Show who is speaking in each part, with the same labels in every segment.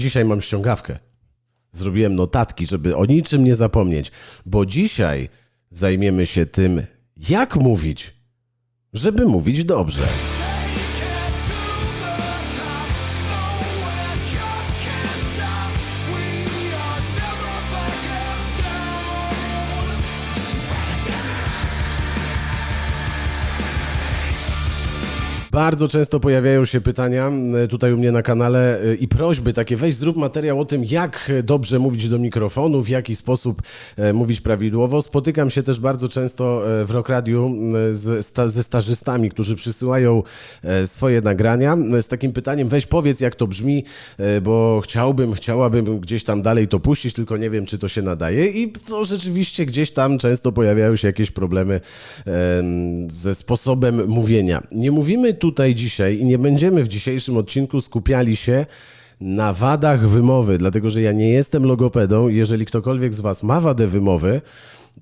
Speaker 1: Dzisiaj mam ściągawkę. Zrobiłem notatki, żeby o niczym nie zapomnieć, bo dzisiaj zajmiemy się tym, jak mówić, żeby mówić dobrze. Bardzo często pojawiają się pytania e, tutaj u mnie na kanale e, i prośby takie, weź zrób materiał o tym, jak dobrze mówić do mikrofonu, w jaki sposób e, mówić prawidłowo. Spotykam się też bardzo często w Rock Radio z, sta, ze stażystami, którzy przysyłają swoje nagrania z takim pytaniem, weź powiedz jak to brzmi, bo chciałbym, chciałabym gdzieś tam dalej to puścić, tylko nie wiem, czy to się nadaje i to rzeczywiście gdzieś tam często pojawiają się jakieś problemy em, ze sposobem mówienia. Nie mówimy tutaj dzisiaj i nie będziemy w dzisiejszym odcinku skupiali się na wadach wymowy, dlatego że ja nie jestem logopedą. Jeżeli ktokolwiek z Was ma wadę wymowy,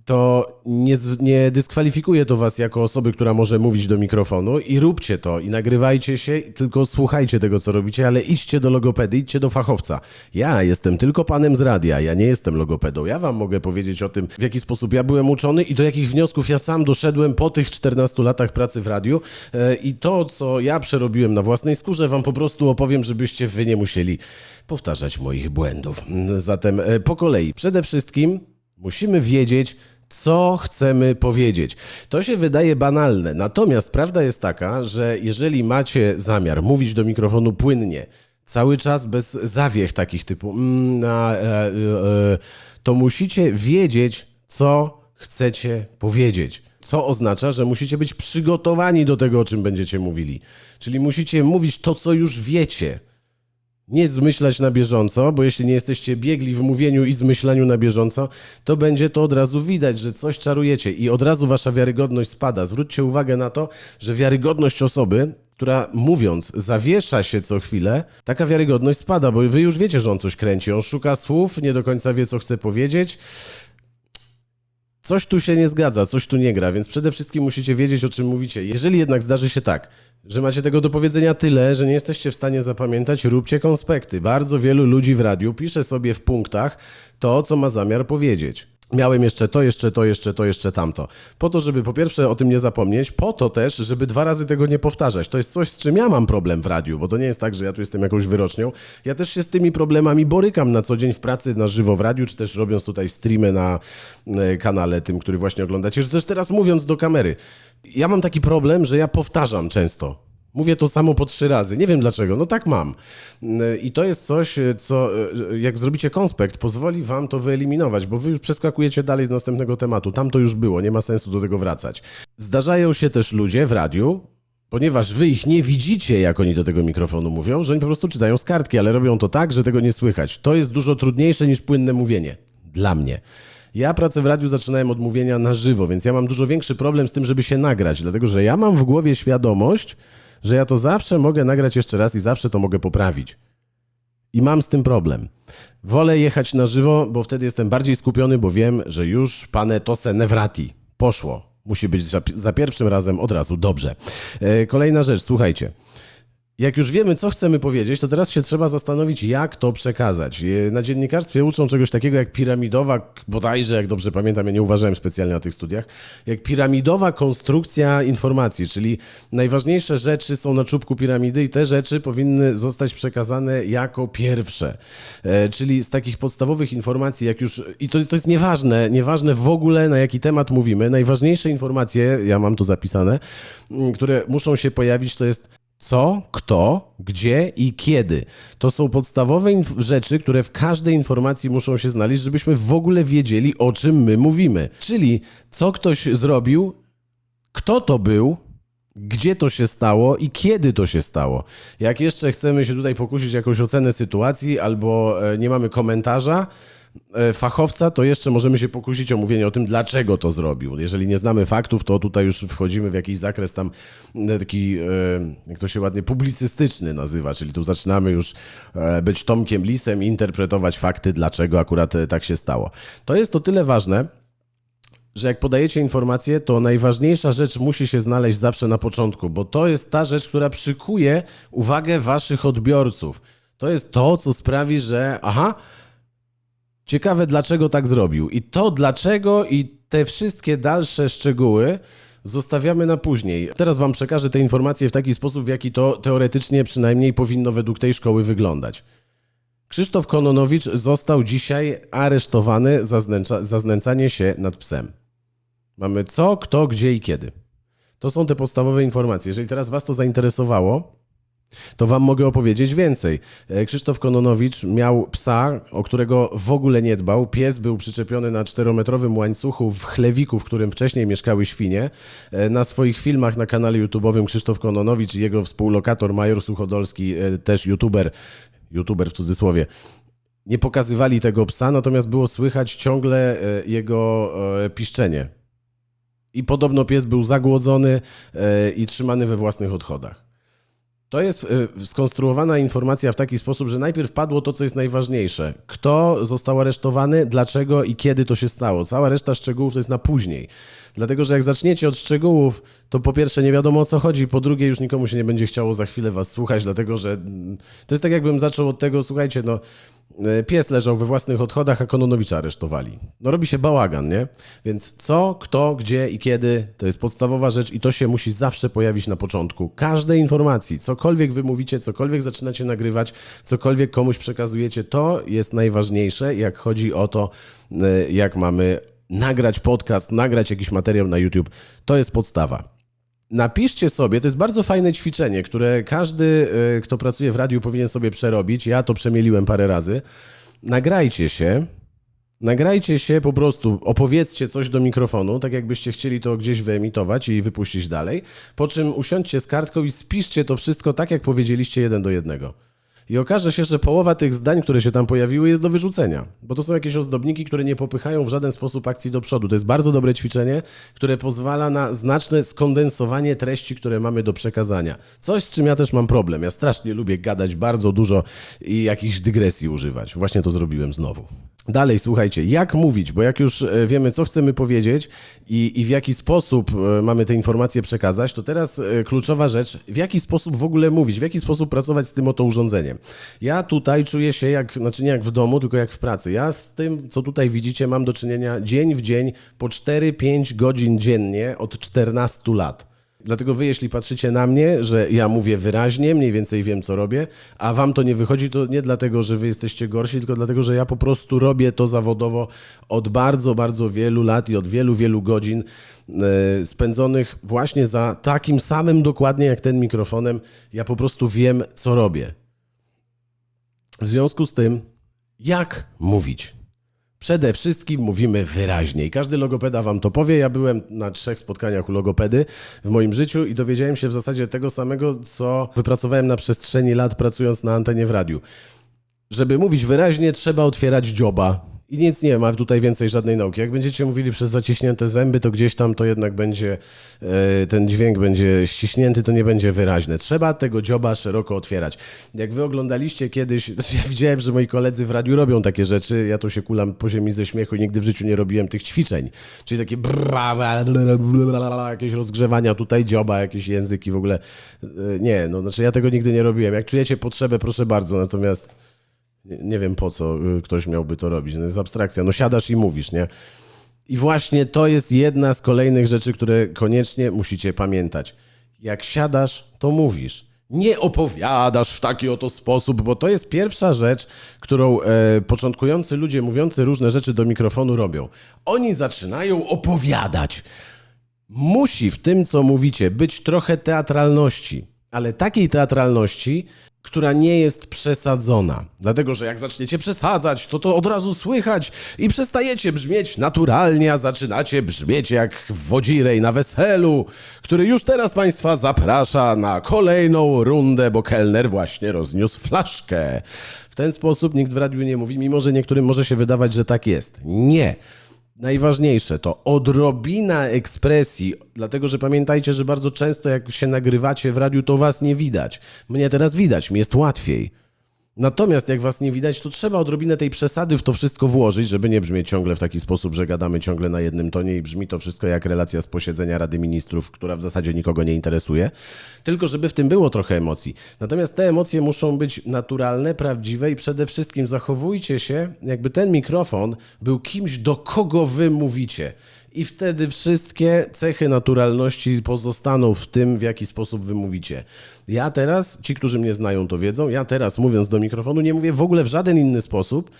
Speaker 1: to nie, nie dyskwalifikuje to Was jako osoby, która może mówić do mikrofonu i róbcie to i nagrywajcie się, tylko słuchajcie tego, co robicie, ale idźcie do logopedy, idźcie do fachowca. Ja jestem tylko panem z radia, ja nie jestem logopedą. Ja Wam mogę powiedzieć o tym, w jaki sposób ja byłem uczony i do jakich wniosków ja sam doszedłem po tych 14 latach pracy w radiu E, i to, co ja przerobiłem na własnej skórze, Wam po prostu opowiem, żebyście Wy nie musieli powtarzać moich błędów. Zatem e, po kolei. Przede wszystkim musimy wiedzieć, co chcemy powiedzieć. To się wydaje banalne, natomiast prawda jest taka, że jeżeli macie zamiar mówić do mikrofonu płynnie, cały czas bez zawiech takich typu, mm, a, e, e, e, to musicie wiedzieć, co chcecie powiedzieć. Co oznacza, że musicie być przygotowani do tego, o czym będziecie mówili. Czyli musicie mówić to, co już wiecie nie zmyślać na bieżąco, bo jeśli nie jesteście biegli w mówieniu i zmyślaniu na bieżąco, to będzie to od razu widać, że coś czarujecie i od razu wasza wiarygodność spada. Zwróćcie uwagę na to, że wiarygodność osoby, która mówiąc zawiesza się co chwilę, taka wiarygodność spada, bo wy już wiecie, że on coś kręci. On szuka słów, nie do końca wie, co chce powiedzieć. Coś tu się nie zgadza, coś tu nie gra, więc przede wszystkim musicie wiedzieć, o czym mówicie. Jeżeli jednak zdarzy się tak, że macie tego do powiedzenia tyle, że nie jesteście w stanie zapamiętać, róbcie konspekty. Bardzo wielu ludzi w radiu pisze sobie w punktach to, co ma zamiar powiedzieć. Miałem jeszcze to, jeszcze to, jeszcze to, jeszcze tamto. Po to, żeby po pierwsze o tym nie zapomnieć, po to też, żeby dwa razy tego nie powtarzać. To jest coś, z czym ja mam problem w radiu, bo to nie jest tak, że ja tu jestem jakąś wyrocznią. Ja też się z tymi problemami borykam na co dzień w pracy na żywo w radiu, czy też robiąc tutaj streamy na e, kanale tym, który właśnie oglądacie, czy też teraz mówiąc do kamery. Ja mam taki problem, że ja powtarzam często. Mówię to samo po trzy razy. Nie wiem dlaczego. No tak mam. I to jest coś, co jak zrobicie konspekt, pozwoli wam to wyeliminować, bo wy już przeskakujecie dalej do następnego tematu. Tam to już było, nie ma sensu do tego wracać. Zdarzają się też ludzie w radiu, ponieważ wy ich nie widzicie, jak oni do tego mikrofonu mówią, że oni po prostu czytają z kartki, ale robią to tak, że tego nie słychać. To jest dużo trudniejsze niż płynne mówienie. Dla mnie. Ja pracę w radiu zaczynałem od mówienia na żywo, więc ja mam dużo większy problem z tym, żeby się nagrać, dlatego że ja mam w głowie świadomość, że ja to zawsze mogę nagrać jeszcze raz i zawsze to mogę poprawić. I mam z tym problem. Wolę jechać na żywo, bo wtedy jestem bardziej skupiony, bo wiem, że już pane tose nevrati. Poszło. Musi być za, za pierwszym razem od razu dobrze. E, kolejna rzecz, słuchajcie. Jak już wiemy, co chcemy powiedzieć, to teraz się trzeba zastanowić, jak to przekazać. Na dziennikarstwie uczą czegoś takiego jak piramidowa, bodajże, jak dobrze pamiętam, ja nie uważałem specjalnie na tych studiach, jak piramidowa konstrukcja informacji, czyli najważniejsze rzeczy są na czubku piramidy i te rzeczy powinny zostać przekazane jako pierwsze. E, Czyli z takich podstawowych informacji, jak już, i to, to jest nieważne, nieważne w ogóle na jaki temat mówimy, najważniejsze informacje, ja mam tu zapisane, które muszą się pojawić, to jest co, kto, gdzie i kiedy. To są podstawowe rzeczy, które w każdej informacji muszą się znaleźć, żebyśmy w ogóle wiedzieli, o czym my mówimy. Czyli co ktoś zrobił, kto to był, gdzie to się stało i kiedy to się stało. Jak jeszcze chcemy się tutaj pokusić jakąś ocenę sytuacji albo e, nie mamy komentarza fachowca, to jeszcze możemy się pokusić o mówienie o tym, dlaczego to zrobił. Jeżeli nie znamy faktów, to tutaj już wchodzimy w jakiś zakres tam e, taki, e, jak to się ładnie, publicystyczny nazywa, czyli tu zaczynamy już e, być Tomkiem Lisem i interpretować fakty, dlaczego akurat e, tak się stało. To jest to tyle ważne, że jak podajecie informację, to najważniejsza rzecz musi się znaleźć zawsze na początku, bo to jest ta rzecz, która przykuje uwagę waszych odbiorców. To jest to, co sprawi, że aha, ciekawe dlaczego tak zrobił. I to dlaczego i te wszystkie dalsze szczegóły zostawiamy na później. Teraz wam przekażę te informacje w taki sposób, w jaki to teoretycznie przynajmniej powinno według tej szkoły wyglądać. Krzysztof Kononowicz został dzisiaj aresztowany za znęcza- za znęcanie się nad psem. Mamy co, kto, gdzie i kiedy. To są te podstawowe informacje. Jeżeli teraz Was to zainteresowało, to Wam mogę opowiedzieć więcej. E, Krzysztof Kononowicz miał psa, o którego w ogóle nie dbał. Pies był przyczepiony na czterometrowym łańcuchu w chlewiku, w którym wcześniej mieszkały świnie. E, Na swoich filmach na kanale YouTube'owym Krzysztof Kononowicz i jego współlokator Major Suchodolski, e, też YouTuber, YouTuber w cudzysłowie, nie pokazywali tego psa, natomiast było słychać ciągle jego piszczenie. I podobno pies był zagłodzony i trzymany we własnych odchodach. To jest e, skonstruowana informacja w taki sposób, że najpierw padło to, co jest najważniejsze. Kto został aresztowany, dlaczego i kiedy to się stało. Cała reszta szczegółów to jest na później. Dlatego, że jak zaczniecie od szczegółów, to po pierwsze nie wiadomo o co chodzi, po drugie już nikomu się nie będzie chciało za chwilę was słuchać, dlatego że mm, to jest tak jakbym zaczął od tego, słuchajcie, no e, pies leżał we własnych odchodach, a Kononowicza aresztowali. No robi się bałagan, nie? Więc co, kto, gdzie i kiedy, to jest podstawowa rzecz i to się musi zawsze pojawić na początku. Każdej informacji, cokolwiek wy mówicie, cokolwiek zaczynacie nagrywać, cokolwiek komuś przekazujecie, to jest najważniejsze, jak chodzi o to, e, jak mamy nagrać podcast, nagrać jakiś materiał na YouTube. To jest podstawa. Napiszcie sobie, to jest bardzo fajne ćwiczenie, które każdy, y, kto pracuje w radiu, powinien sobie przerobić. Ja to przemieliłem parę razy. Nagrajcie się, nagrajcie się po prostu, opowiedzcie coś do mikrofonu, tak jakbyście chcieli to gdzieś wyemitować i wypuścić dalej. Po czym usiądźcie z kartką i spiszcie to wszystko tak, jak powiedzieliście jeden do jednego. I okaże się, że połowa tych zdań, które się tam pojawiły, jest do wyrzucenia. Bo to są jakieś ozdobniki, które nie popychają w żaden sposób akcji do przodu. To jest bardzo dobre ćwiczenie, które pozwala na znaczne skondensowanie treści, które mamy do przekazania. Coś, z czym ja też mam problem. Ja strasznie lubię gadać bardzo dużo i jakichś dygresji używać. Właśnie to zrobiłem znowu. Dalej, słuchajcie, jak mówić, bo jak już e, wiemy, co chcemy powiedzieć i, i w jaki sposób e, mamy te informacje przekazać, to teraz e, kluczowa rzecz, w jaki sposób w ogóle mówić, w jaki sposób pracować z tym oto urządzeniem. Ja tutaj czuję się jak, znaczy nie jak w domu, tylko jak w pracy. Ja z tym, co tutaj widzicie, mam do czynienia dzień w dzień po 4-5 godzin dziennie od 14 lat. Dlatego wy, jeśli patrzycie na mnie, że ja mówię wyraźnie, mniej więcej wiem, co robię, a wam to nie wychodzi, to nie dlatego, że wy jesteście gorsi, tylko dlatego, że ja po prostu robię to zawodowo od bardzo, bardzo wielu lat i od wielu, wielu godzin e, spędzonych właśnie za takim samym dokładnie jak ten mikrofonem. Ja po prostu wiem, co robię. W związku z tym, jak mówić? Przede wszystkim mówimy wyraźnie i każdy logopeda wam to powie. Ja byłem na trzech spotkaniach u logopedy w moim życiu i dowiedziałem się w zasadzie tego samego, co wypracowałem na przestrzeni lat pracując na antenie w radiu. Żeby mówić wyraźnie, trzeba otwierać dzioba. I nic nie ma tutaj więcej żadnej nauki. Jak będziecie mówili przez zaciśnięte zęby, to gdzieś tam to jednak będzie, e, ten dźwięk będzie ściśnięty, to nie będzie wyraźne. Trzeba tego dzioba szeroko otwierać. Jak wy oglądaliście kiedyś, ja widziałem, że moi koledzy w radiu robią takie rzeczy, ja to się kulam po ziemi ze śmiechu i nigdy w życiu nie robiłem tych ćwiczeń. Czyli takie jakieś rozgrzewania tutaj dzioba, jakieś języki w ogóle. E, Nie, no znaczy ja tego nigdy nie robiłem. Jak czujecie potrzebę, proszę bardzo, natomiast nie, wiem po co y, ktoś miałby to robić. No jest abstrakcja. No siadasz i mówisz, nie? I właśnie to jest jedna z kolejnych rzeczy, które koniecznie musicie pamiętać. Jak siadasz, to mówisz. Nie opowiadasz w taki oto sposób, bo to jest pierwsza rzecz, którą e, początkujący ludzie mówiący różne rzeczy do mikrofonu robią. Oni zaczynają opowiadać. Musi w tym, co mówicie, być trochę teatralności, ale takiej teatralności, która nie jest przesadzona. Dlatego, że jak zaczniecie przesadzać, to to od razu słychać i przestajecie brzmieć naturalnie, a zaczynacie brzmieć jak wodzirej na weselu, który już teraz Państwa zaprasza na kolejną rundę, bo kelner właśnie rozniósł flaszkę. W ten sposób nikt w radiu nie mówi, mimo że niektórym może się wydawać, że tak jest. Nie. Najważniejsze to odrobina ekspresji, dlatego że pamiętajcie, że bardzo często jak się nagrywacie w radiu, to was nie widać. Mnie teraz widać, mi jest łatwiej. Natomiast jak was nie widać, to trzeba odrobinę tej przesady w to wszystko włożyć, żeby nie brzmieć ciągle w taki sposób, że gadamy ciągle na jednym tonie i brzmi to wszystko jak relacja z posiedzenia Rady Ministrów, która w zasadzie nikogo nie interesuje, tylko żeby w tym było trochę emocji. Natomiast te emocje muszą być naturalne, prawdziwe i przede wszystkim zachowujcie się, jakby ten mikrofon był kimś, do kogo wy mówicie. I wtedy wszystkie cechy naturalności pozostaną w tym, w jaki sposób wy mówicie. Ja teraz, ci, którzy mnie znają, to wiedzą, ja teraz mówiąc do mikrofonu, nie mówię w ogóle w żaden inny sposób,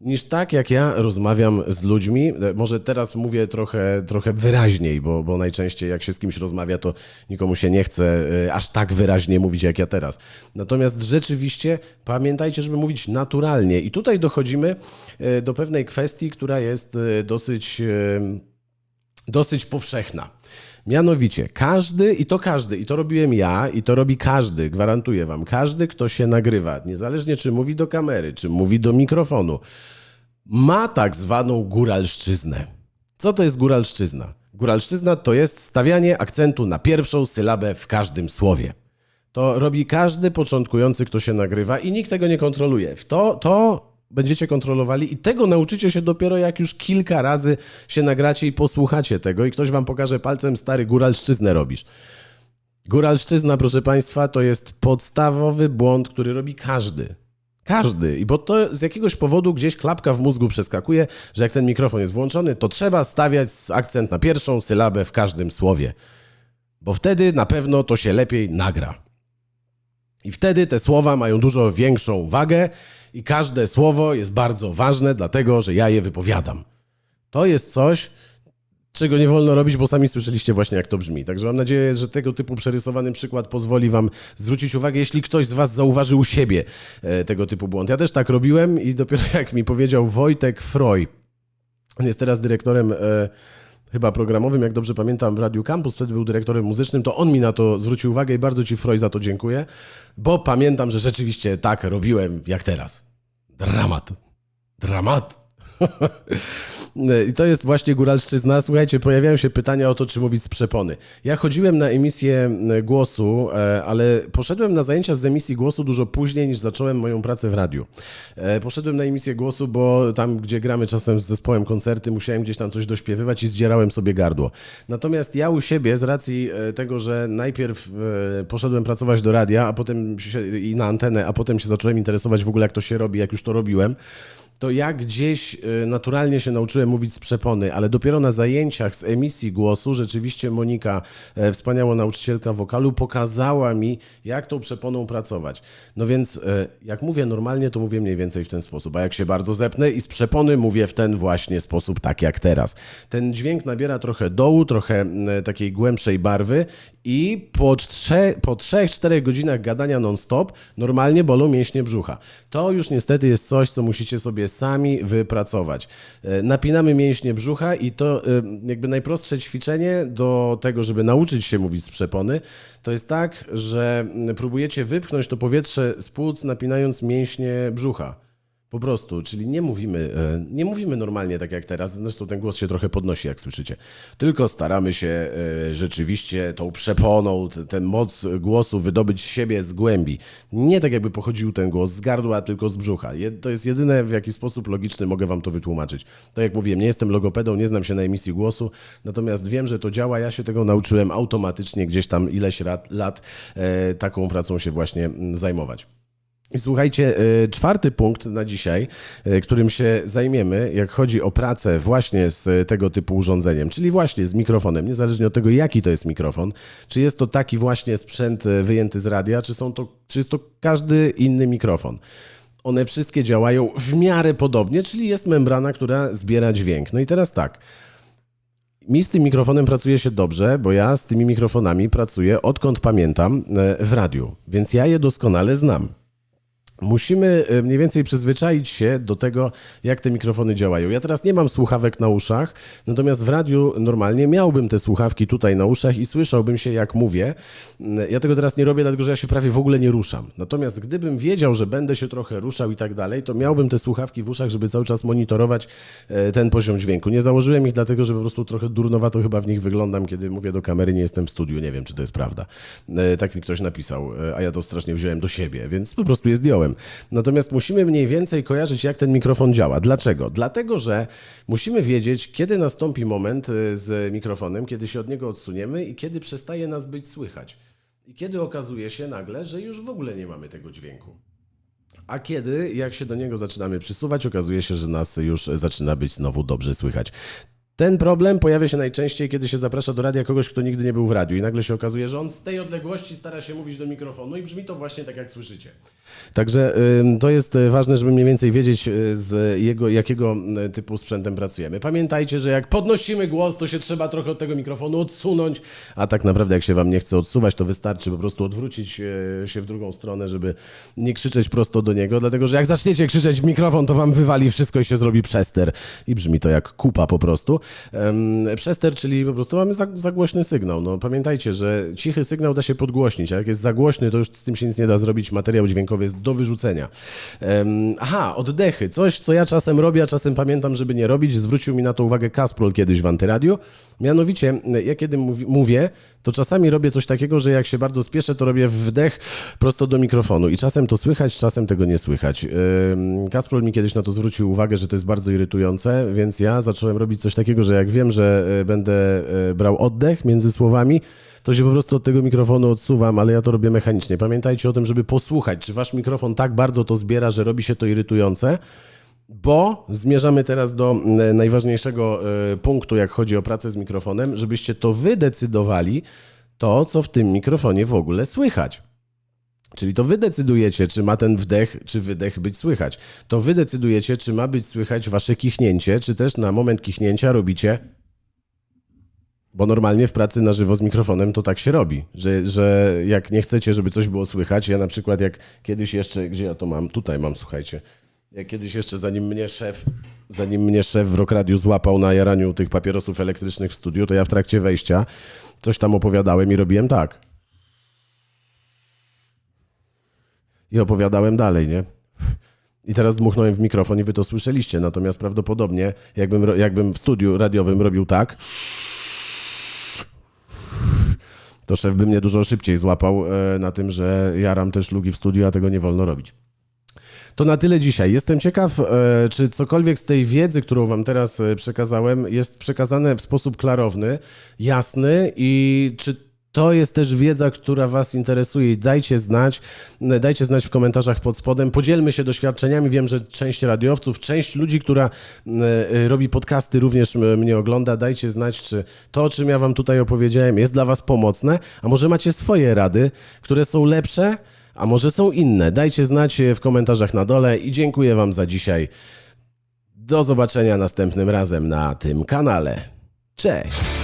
Speaker 1: niż tak, jak ja rozmawiam z ludźmi. E, Może teraz mówię trochę, trochę wyraźniej, bo, bo najczęściej jak się z kimś rozmawia, to nikomu się nie chce e, aż tak wyraźnie mówić, jak ja teraz. Natomiast rzeczywiście pamiętajcie, żeby mówić naturalnie. I tutaj dochodzimy e, do pewnej kwestii, która jest dosyć dosyć powszechna. Mianowicie, każdy, i to każdy, i to robiłem ja, i to robi każdy, gwarantuję wam, każdy, kto się nagrywa, niezależnie czy mówi do kamery, czy mówi do mikrofonu, ma tak zwaną góralszczyznę. Co to jest góralszczyzna? Góralszczyzna to jest stawianie akcentu na pierwszą sylabę w każdym słowie. To robi każdy początkujący, kto się nagrywa i nikt tego nie kontroluje. W to, to będziecie kontrolowali i tego nauczycie się dopiero jak już kilka razy się nagracie i posłuchacie tego i ktoś wam pokaże palcem, stary, góralszczyznę robisz. Góralszczyzna, proszę Państwa, to jest podstawowy błąd, który robi każdy. Każdy. I bo to z jakiegoś powodu gdzieś klapka w mózgu przeskakuje, że jak ten mikrofon jest włączony, to trzeba stawiać akcent na pierwszą sylabę w każdym słowie. Bo wtedy na pewno to się lepiej nagra. I wtedy te słowa mają dużo większą wagę i każde słowo jest bardzo ważne, dlatego że ja je wypowiadam. To jest coś, czego nie wolno robić, bo sami słyszeliście właśnie, jak to brzmi. Także mam nadzieję, że tego typu przerysowany przykład pozwoli Wam zwrócić uwagę, jeśli ktoś z Was zauważy u siebie e, tego typu błąd. Ja też tak robiłem i dopiero jak mi powiedział Wojtek Froj, on jest teraz dyrektorem. E, Chyba programowym, jak dobrze pamiętam, w Radiu Campus, wtedy był dyrektorem muzycznym, to on mi na to zwrócił uwagę i bardzo Ci, Froj, za to dziękuję, bo pamiętam, że rzeczywiście tak robiłem jak teraz. Dramat. Dramat. I to jest właśnie góralszczyzna. Słuchajcie, pojawiają się pytania o to, czy mówić z przepony. Ja chodziłem na emisję e, głosu, e, ale poszedłem na zajęcia z emisji głosu dużo później niż zacząłem moją pracę w radiu. E, Poszedłem na emisję głosu, bo tam, gdzie gramy czasem z zespołem koncerty, musiałem gdzieś tam coś dośpiewywać i zdzierałem sobie gardło. Natomiast ja u siebie, z racji e, tego, że najpierw e, poszedłem pracować do radia, a potem się, i na antenę, a potem się zacząłem interesować w ogóle, jak to się robi, jak już to robiłem, to ja gdzieś y, naturalnie się nauczyłem mówić z przepony, ale dopiero na zajęciach z emisji głosu rzeczywiście Monika, e, wspaniała nauczycielka wokalu, pokazała mi, jak tą przeponą pracować. No więc e, jak mówię normalnie, to mówię mniej więcej w ten sposób, a jak się bardzo zepnę i z przepony mówię w ten właśnie sposób, tak jak teraz. Ten dźwięk nabiera trochę dołu, trochę takiej głębszej barwy i po, trze, po 3-4 godzinach gadania non-stop normalnie bolą mięśnie brzucha. To już niestety jest coś, co musicie sobie sami wypracować. E, Napinamy mięśnie brzucha i to e, jakby najprostsze ćwiczenie do tego, żeby nauczyć się mówić z przepony, to jest tak, że próbujecie wypchnąć to powietrze z płuc napinając mięśnie brzucha. Po prostu, czyli nie mówimy, e, nie mówimy normalnie tak jak teraz, zresztą ten głos się trochę podnosi, jak słyszycie. Tylko staramy się e, rzeczywiście tą przeponą, tę moc głosu wydobyć z siebie z głębi. Nie tak jakby pochodził ten głos z gardła, tylko z brzucha. To jest jedyne, w jaki sposób logiczny mogę wam to wytłumaczyć. Tak jak mówiłem, nie jestem logopedą, nie znam się na emisji głosu, natomiast wiem, że to działa. Ja się tego nauczyłem automatycznie gdzieś tam ileś lat, lat e, taką pracą się właśnie mm, zajmować. Słuchajcie, y, czwarty punkt na dzisiaj, y, którym się zajmiemy, jak chodzi o pracę właśnie z y, tego typu urządzeniem, czyli właśnie z mikrofonem, niezależnie od tego, jaki to jest mikrofon, czy jest to taki właśnie sprzęt wyjęty z radia, czy, są to, czy jest to każdy inny mikrofon. One wszystkie działają w miarę podobnie, czyli jest membrana, która zbiera dźwięk. No i teraz tak. Mi z tym mikrofonem pracuje się dobrze, bo ja z tymi mikrofonami pracuję odkąd pamiętam e, w radiu, więc ja je doskonale znam. Musimy e, mniej więcej przyzwyczaić się do tego, jak te mikrofony działają. Ja teraz nie mam słuchawek na uszach, natomiast w radiu normalnie miałbym te słuchawki tutaj na uszach i słyszałbym się, jak mówię. Mm, Ja tego teraz nie robię, dlatego że ja się prawie w ogóle nie ruszam. Natomiast gdybym wiedział, że będę się trochę ruszał i tak dalej, to miałbym te słuchawki w uszach, żeby cały czas monitorować e, ten poziom dźwięku. Nie założyłem ich dlatego, że po prostu trochę durnowato chyba w nich wyglądam, kiedy mówię do kamery, nie jestem w studiu. Nie wiem, czy to jest prawda. E, Tak mi ktoś napisał, a ja to strasznie wziąłem do siebie, więc po prostu je zdjąłem. Natomiast musimy mniej więcej kojarzyć, jak ten mikrofon działa. Dlaczego? Dlatego, że musimy wiedzieć, kiedy nastąpi moment y, z mikrofonem, kiedy się od niego odsuniemy i kiedy przestaje nas być słychać. I kiedy okazuje się nagle, że już w ogóle nie mamy tego dźwięku. A kiedy, jak się do niego zaczynamy przysuwać, okazuje się, że nas już zaczyna być znowu dobrze słychać. Ten problem pojawia się najczęściej, kiedy się zaprasza do radia kogoś, kto nigdy nie był w radiu i nagle się okazuje, że on z tej odległości stara się mówić do mikrofonu i brzmi to właśnie tak, jak słyszycie. Także to jest y, ważne, żeby mniej więcej wiedzieć, y, z jego, jakiego y, typu sprzętem pracujemy. Pamiętajcie, że jak podnosimy głos, to się trzeba trochę od tego mikrofonu odsunąć, a tak naprawdę jak się wam nie chce odsuwać, to wystarczy po prostu odwrócić się w drugą stronę, żeby nie krzyczeć prosto do niego, dlatego że jak zaczniecie krzyczeć w mikrofon, to wam wywali wszystko i się zrobi przester i brzmi to jak kupa po prostu. Przester, czyli po prostu mamy za, za sygnał. No, pamiętajcie, że cichy sygnał da się podgłośnić, a jak jest za głośny, to już z tym się nic nie da zrobić. Materiał dźwiękowy jest do wyrzucenia. Aha, oddechy. Coś, co ja czasem robię, a czasem pamiętam, żeby nie robić. Zwrócił mi na to uwagę Kasprol kiedyś w Antyradiu. Mianowicie, ja kiedy mówi, mówię, to czasami robię coś takiego, że jak się bardzo spieszę, to robię wdech prosto do mikrofonu i czasem to słychać, czasem tego nie słychać. Kasprol mi kiedyś na to zwrócił uwagę, że to jest bardzo irytujące, więc ja zacząłem robić coś takiego, że jak wiem, że y, będę y, brał oddech między słowami, to się po prostu od tego mikrofonu odsuwam, ale ja to robię mechanicznie. Pamiętajcie o tym, żeby posłuchać, czy wasz mikrofon tak bardzo to zbiera, że robi się to irytujące, bo zmierzamy teraz do najważniejszego y, punktu, jak chodzi o pracę z mikrofonem, żebyście to wy decydowali to, co w tym mikrofonie w ogóle słychać. Czyli to wy decydujecie, czy ma ten wdech, czy wydech być słychać. To wy decydujecie, czy ma być słychać wasze kichnięcie, czy też na moment kichnięcia robicie. Bo normalnie w pracy na żywo z mikrofonem to tak się robi, że, że jak nie chcecie, żeby coś było słychać, ja na przykład jak kiedyś jeszcze, gdzie ja to mam, tutaj mam, słuchajcie, jak kiedyś jeszcze zanim mnie szef, zanim mnie szef w Rock Radiu złapał na jaraniu tych papierosów elektrycznych w studiu, to ja w trakcie wejścia coś tam opowiadałem i robiłem tak. I opowiadałem dalej, nie? I teraz dmuchnąłem w mikrofon i wy to słyszeliście, natomiast prawdopodobnie jakbym, jakbym w studiu radiowym robił tak, to szef by mnie dużo szybciej złapał e, na tym, że jaram też lugi w studiu, a tego nie wolno robić. To na tyle dzisiaj. Jestem ciekaw, e, czy cokolwiek z tej wiedzy, którą Wam teraz e, przekazałem, jest przekazane w sposób klarowny, jasny i czy to jest też wiedza, która Was interesuje dajcie znać, dajcie znać w komentarzach pod spodem. Podzielmy się doświadczeniami. Wiem, że część radiowców, część ludzi, która e, robi podcasty, również mnie ogląda. Dajcie znać, czy to, o czym ja Wam tutaj opowiedziałem, jest dla Was pomocne, a może macie swoje rady, które są lepsze, a może są inne. Dajcie znać e, w komentarzach na dole i dziękuję Wam za dzisiaj. Do zobaczenia następnym razem na tym kanale. Cześć!